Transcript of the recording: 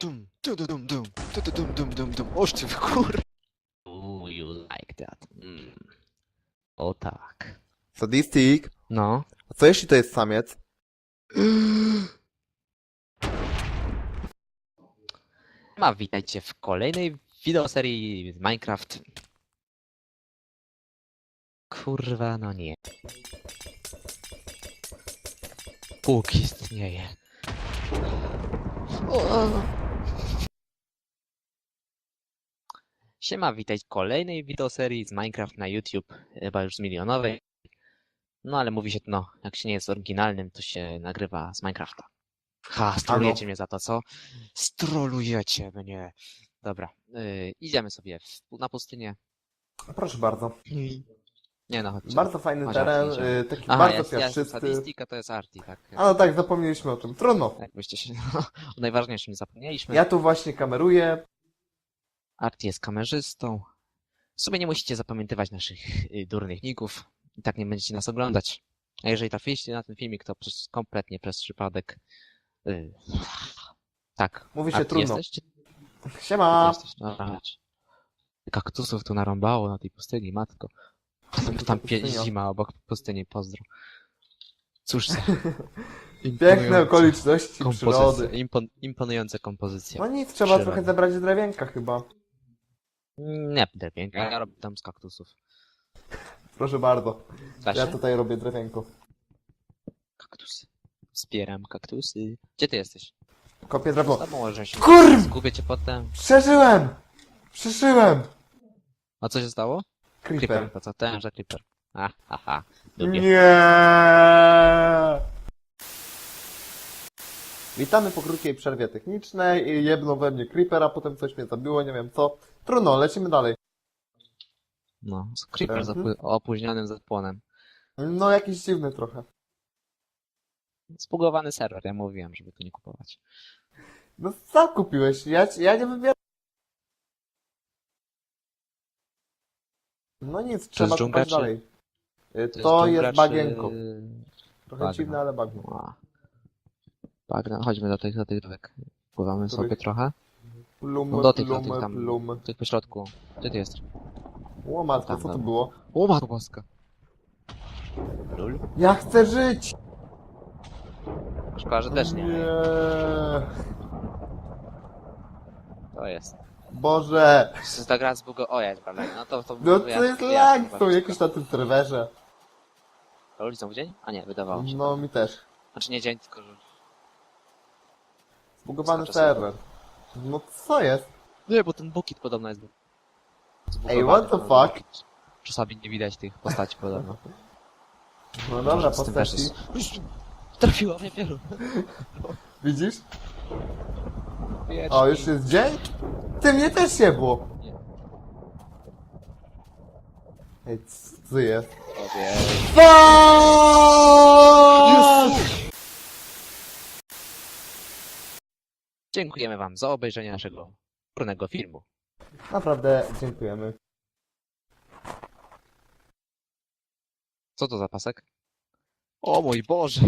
dum, du, du, dum, dum, du, du, dum, dum, dum, dum. Oż ty w kur... Ooh, you like that. Mm. O tak. Sadistik. No. A co jeśli to jest samiec? Ma witajcie w kolejnej wideoserii z Minecraft. Kurwa, no nie. Bóg istnieje. Siema, witaj w kolejnej wideoserii z Minecraft na YouTube, chyba już z milionowej. No ale mówi się, no, jak się nie jest oryginalnym, to się nagrywa z Minecrafta. Ha, strolujecie mnie za to, co? Strolujecie mnie. Dobra, yy, idziemy sobie w, na pustynię. Proszę bardzo. Nie no, chodźcie. Bardzo fajny Chodź, teren, Arti, y, taki Aha, bardzo jest, jest piaszczysty. statystyka, to jest Arti, tak. A no tak, zapomnieliśmy o tym. Trudno. Jakbyście się, o najważniejszym nie zapomnieliśmy. Ja tu właśnie kameruję. Arti jest kamerzystą. W sumie nie musicie zapamiętywać naszych y, durnych ników. I tak nie będziecie nas oglądać. A jeżeli trafiliście na ten filmik, to przez, kompletnie przez przypadek. Y, tak. Mówi się trudno. Jesteś, czy ty Siema. jesteś? Kaktusów tu narąbało na tej pustyni, matko. Tam pustynia. zima obok pustyni, pozdro. Cóż za Piękne okoliczności przyrody. impon, imponujące kompozycje. No nic, trzeba Przyrody. trochę zebrać drewienka chyba. Nie, drewienka, ja robię tam z kaktusów. Proszę bardzo. Da się? Ja tutaj robię drewienko. Kaktusy. Zbieram kaktusy. Gdzie ty jesteś? Kopię Z drewno. tobą może się... Kurw! Zgubię cię potem. Przeżyłem! Przeżyłem! A co się stało? Creeper. To co? Ten, że creeper. A, haha. Lubię. Nie. Witamy po krótkiej przerwie technicznej i jedno we mnie creeper, a potem coś mnie zabiło, nie wiem co. Trudno, lecimy dalej. No, z creeper z Mhm. opu- opóźnionym zapłonem. No jakiś dziwny trochę. Spugowany serwer, ja mówiłem, żeby tu nie kupować. No co kupiłeś? Ja, ci- ja nie wybieram. No nic, trzeba dżungla, kupować czy- dalej. Y, To To dżungla, jest czy- bagienko. Trochę bagno? dziwne, ale bagno. A. Bagna, chodźmy do tych, do tych. Pływamy Których? sobie trochę. Plum, No do tych, do plum, tych tam, plum. tych po środku. Gdzie ty jesteś? O matko, Tam, co to było? O matko boska. Lul? Ja chcę żyć! Szkoda, że też nie. Nie. To jest. Boże! Z ta gra zbugo... O, jest prawda. No to... to No to ja- jest ja- lag, ja- są jakieś na tym serwerze. Lul są w dzień? A nie, wydawało się. No mi też. Znaczy nie dzień, tylko... że- Zbugowany czas serwer. No co jest? Nie, bo ten bukit podobno jest... zbugowany, Ej, what the podobno. fuck? Czasami nie widać tych postaci podobno. No dobra, Może z tym też postaci. jest- Trafiła mnie pieru. Widzisz? O, już jest dzień? Ty mnie też nie było. Nie. Ej, co jest? Fuck! Dziękujemy wam za obejrzenie naszego górnego filmu. Naprawdę dziękujemy. Co to za pasek? O mój Boże!